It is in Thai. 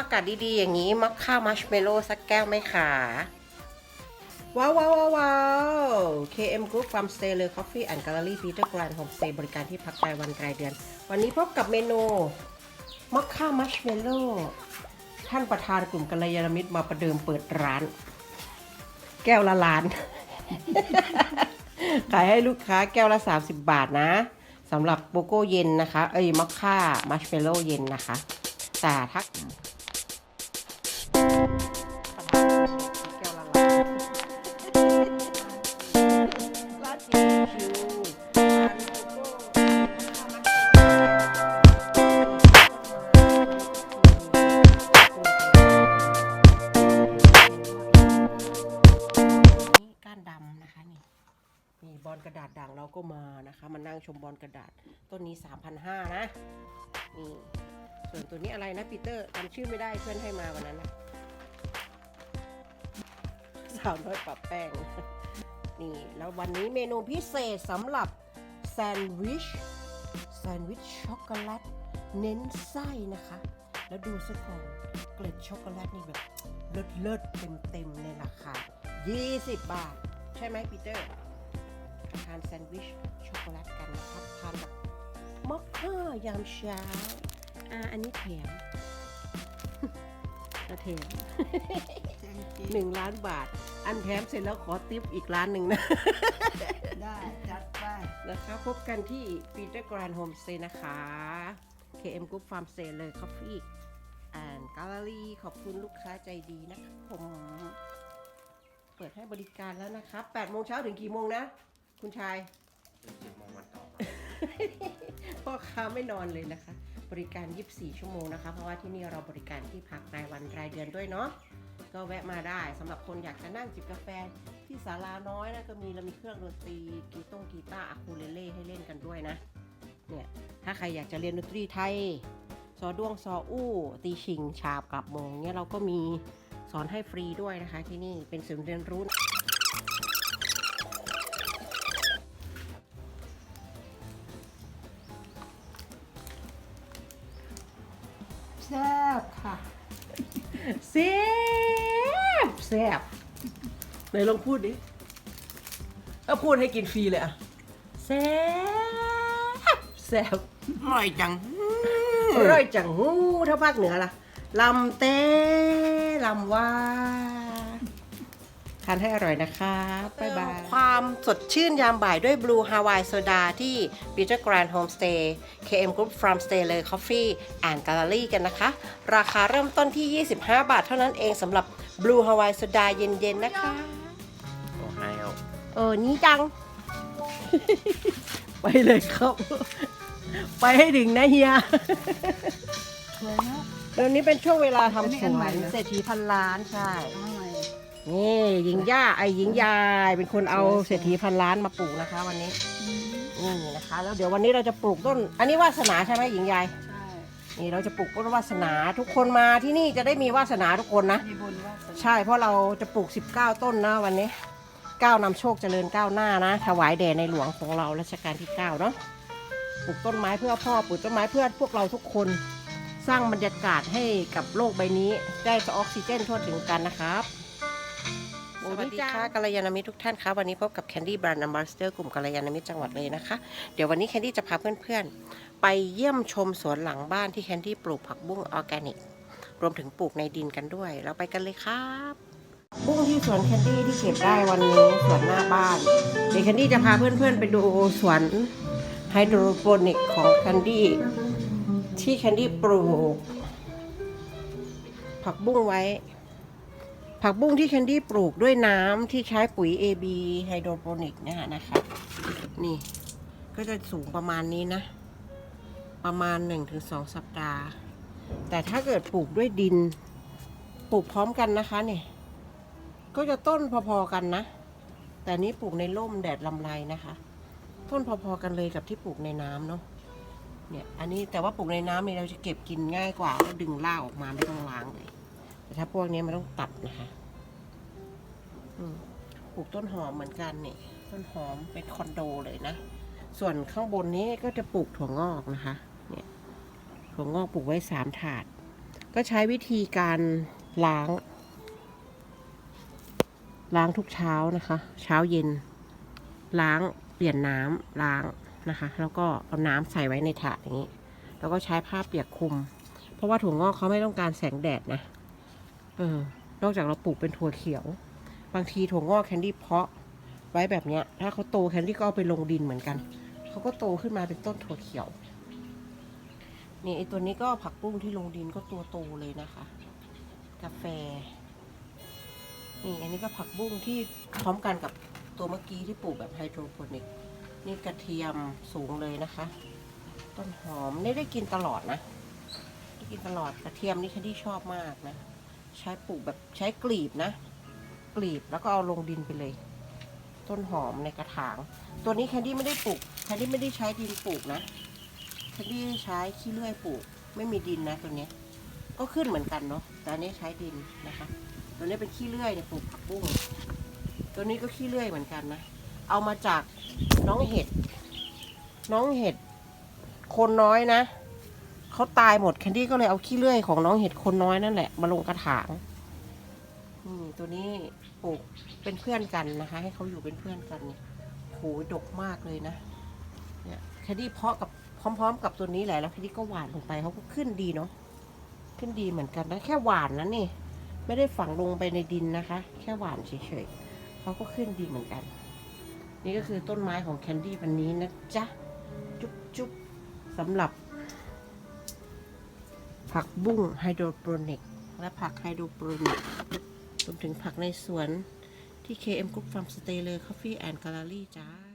อากาศดีๆ อย่างนี้มักข้าวมัชเมลโล่สักแก้วไหมคะว้าวว้าวว้าว KM Group Farm Stay เลย Coffee and Gallery Peter Grand Homestay บริการที่พักรายวันรายเดือน วันนี้พบกับเมนูมักข้าวมัชเมลโล่ท่านประธานกลุ่มกัลยาณมิตรมาประเดิมเปิดร้าน แก้วละล้าน ขายให้ลูกค้าแก้วละ 30 บาทนะสำหรับโกโก้เย็นนะคะ เอ้ยมอคค่ามัชเมลโล่เย็นนะคะ แต่ถ้า นะคะ มานั่งชมบอลกระดาษต้นนี้ 3,500 นะนี่ส่วนตัวนี้อะไรนะปีเตอร์จำชื่อไม่ได้เพื่อนให้มาวันนั้นนะสาวน้อยปรับแป้ง นี่ แล้ววันนี้เมนูพิเศษสำหรับแซนด์วิชแซนด์วิชช็อกโกแลตเน้นไส้นะคะ แล้วดูซะก่อนเกล็ดช็อกโกแลตนี่แบบเลิศเลิศเต็มเต็มๆในราคา 20 บาท ใช่ไหมปีเตอร์านแซนด์วิชช็อกโกแลตกันนะครับทานแบบมอคค่ายามเช้าอ่าอันนี้แถมกระเทมหนึ่งล้านบาท อันแถมเสร็จแล้วขอติปอีกล้านหนึ่งนะ ได้ จัดไปนะคะ พบกันที่ Peter Grand Homestay นะคะ KM Group Farm Stay เลย Coffee and Gallery ขอบคุณลูกค้าใจดีนะครับผม เปิดให้บริการแล้วนะครับ8โมงเช้าถึงกี่โมงนะ คุณชายพ่อค้าไม่นอนเลยนะคะ บริการ 24 ชั่วโมงนะคะ เพราะว่าที่นี่เราบริการที่พักรายวันรายเดือนด้วยเนาะก็แวะมาได้สำหรับคนอยากจะนั่งจิบกาแฟที่ศาลาน้อยนะก็มีเรามีเครื่องดนตรีกีตงกีตาร์อะคูเลเล่ให้เล่นกันด้วยนะเนี่ยถ้าใครอยากจะเรียนดนตรีไทยซอด้วงซออู้ ตีชิง ฉาบกับโมงเนี่ยเราก็มีสอนให้ฟรีด้วยนะคะที่นี่เป็นศูนย์เรียนรู้ แซ่บแซ่บไหนลองพูดดิเอาพูดให้กินฟรีเลยอะแซ่บแซ่บอร่อยจังอร่อยจังหูถ้าภาคเหนือล่ะลำเต้ลำว่าทานให้อร่อยนะคะบ๊ายบายความสดชื่นยามบ่ายด้วย Blue Hawaii Soda ที่ Peter Grand Homestay KM Group Farm Stay เลย Coffee and Gallery กันนะคะ ราคาเริ่มต้นที่ 25 บาทเท่านั้นเองสำหรับ Blue Hawaii Soda เย็นๆนะคะโอ้ให้เอาเออนี้จัง ไปเลยครับ ไปให้ถึงนะเฮียสวยนะเดี๋ยวนี้เป็นช่วงเวลาทำสอันนี้อันวใหม่นเหรอเศรษฐีพันล้านใช่อร่อย นี่หญิงย่าไอหญิงยายเป็นคนเอาเศรษฐีพันล้านมาปลูกนะคะ วันนี้นี่นะคะ แล้วเดี๋ยววันนี้เราจะปลูกต้น อันนี้วาสนาใช่ไหมหญิงยายใช่นี่เราจะปลูกต้นวาสนาทุกคนมาที่นี่จะได้มีวาสนาทุกคนนะ มีบุญวาสนาใช่เพราะเราจะปลูก 19 ต้นนะวันนี้ก้าวนำโชคเจริญก้าวหน้านะ ถวายแด่ในหลวงของเรารัชกาลที่9เนาะปลูกต้นไม้เพื่อพ่อปลูกต้นไม้เพื่อพวกเราทุกคน สร้างบรรยากาศให้กับโลกใบนี้ ได้ออกซิเจนทั่วถึงกันนะครับ สวัสดีค่ะกัลยาณมิตรทุกท่านคะวันนี้พบกับแคนดี้บรันด์ a ัมบ s สเตอร์กลุ่มกัลยาณมิตรจังหวัดเลยนะคะ เดี๋ยววันนี้แคนดี้จะพาเพื่อนๆ ไปเยี่ยมชมสวนหลังบ้านที่แคนดี้ปลูกผักบุ้งออร์แกนิก รวมถึงปลูกในดินกันด้วย เราไปกันเลยครับบุ้งที่สวนแคนดี้ที่เก็บได้วันนี้สวนหน้าบ้านเดี๋ยวแคนดี้จะพาเพื่อนๆ ไปดูสวนไฮโดรโปนิกของแคนดี้ที่แคนดี้ปลูกผักบุ้งไว้ ผักบุ้งที่แคนดี้ปลูกด้วยน้ำที่ใช้ปุ๋ย AB ไฮโดรโปนิกเนี่ยนะคะนี่ ก็จะสูงประมาณนี้นะ ประมาณ 1-2 สัปดาห์ แต่ถ้าเกิดปลูกด้วยดิน ปลูกพร้อมกันนะคะเนี่ยก็จะต้นพอๆกันนะ แต่นี้ปลูกในร่มแดดลำไรนะคะ ต้นพอๆกันเลยกับที่ปลูกในน้ำเนาะเนี่ยอันนี้แต่ว่าปลูกในน้ำเนี่ยเราจะเก็บกินง่ายกว่าก็ดึงราออกมาไม่ต้องล้างเลย แต่ถ้าพวกนี้มันต้องตัดนะคะปลูกต้นหอมเหมือนกันนี่ต้นหอมเป็นคอนโดเลยนะ ส่วนข้างบนนี้ก็จะปลูกถั่วงอกนะคะ เนี่ย ถั่วงอกปลูกไว้สามถาด ก็ใช้วิธีการล้าง ล้างทุกเช้านะคะ เช้าเย็น ล้างเปลี่ยนน้ำล้างนะคะ แล้วก็เอาน้ำใส่ไว้ในถาดอย่างนี้ แล้วก็ใช้ผ้าเปียกคลุม เพราะว่าถั่วงอกเขาไม่ต้องการแสงแดดนะ เออนอกจากเราปลูกเป็นถั่วเขียว บางทีถั่วงอกแคนดี้เพาะไว้แบบเนี้ย ถ้าเขาโตแคนดี้ก็เอาไปลงดินเหมือนกัน เขาก็โตขึ้นมาเป็นต้นถั่วเขียว นี่ไอตัวนี้ก็ผักบุ้งที่ลงดินก็ตัวโตเลยนะคะ กาแฟ นี่อันนี้ก็ผักบุ้งที่พร้อมกันกับตัวเมื่อกี้ที่ปลูกแบบไฮโดรโปนิก นี่กระเทียมสูงเลยนะคะ ต้นหอมนี่ได้กินตลอดนะ ได้กินตลอดกระเทียมนี่แคนดี้ชอบมากนะ ใช้ปลูกแบบใช้กลีบนะ กลีบแล้วก็เอาลงดินไปเลย ต้นหอมในกระถาง ตัวนี้แคนดี้ไม่ได้ปลูกแคนดี้ไม่ได้ใช้ดินปลูกนะแคนดี้ใช้ขี้เลื่อยปลูก ไม่มีดินนะตัวนี้ ก็ขึ้นเหมือนกันเนาะแต่อันนี้ใช้ดินนะคะ ตัวนี้เป็นขี้เลื่อยเนี่ยปลูกผักบุ้งตัวนี้ก็ขี้เลื่อยเหมือนกันนะเอามาจากน้องเห็ด น้องเห็ด คนน้อยนะ เขาตายหมดแคนดี้ก็เลยเอาขี้เลื่อยของน้องเห็ดคนน้อยนั่นแหละมาลงกระถางอืมตัวนี้ปลูกเป็นเพื่อนกันนะคะ ให้เขาอยู่เป็นเพื่อนกันโหดกมากเลยนะ เนี่ยแคนดี้เพาะกับพร้อม ๆ กับตัวนี้แหละแล้วแคนดี้ก็หวานลงไปเขาก็ขึ้นดีเนาะขึ้นดีเหมือนกันนะแค่หวานนะนี่ ไม่ได้ฝังลงไปในดินนะคะ แค่หวานเฉยๆเขาก็ขึ้นดีเหมือนกัน นี่ก็คือต้นไม้ของแคนดี้วันนี้นะจ๊ะ จุ๊บจุ๊บสำหรับ ผักบุ้งไฮโดรโปรนิก และผักไฮโดรโปรนิกรวมถึงผักในสวนที่ KM Group Farm Stay เลย Coffee and Gallery จ้า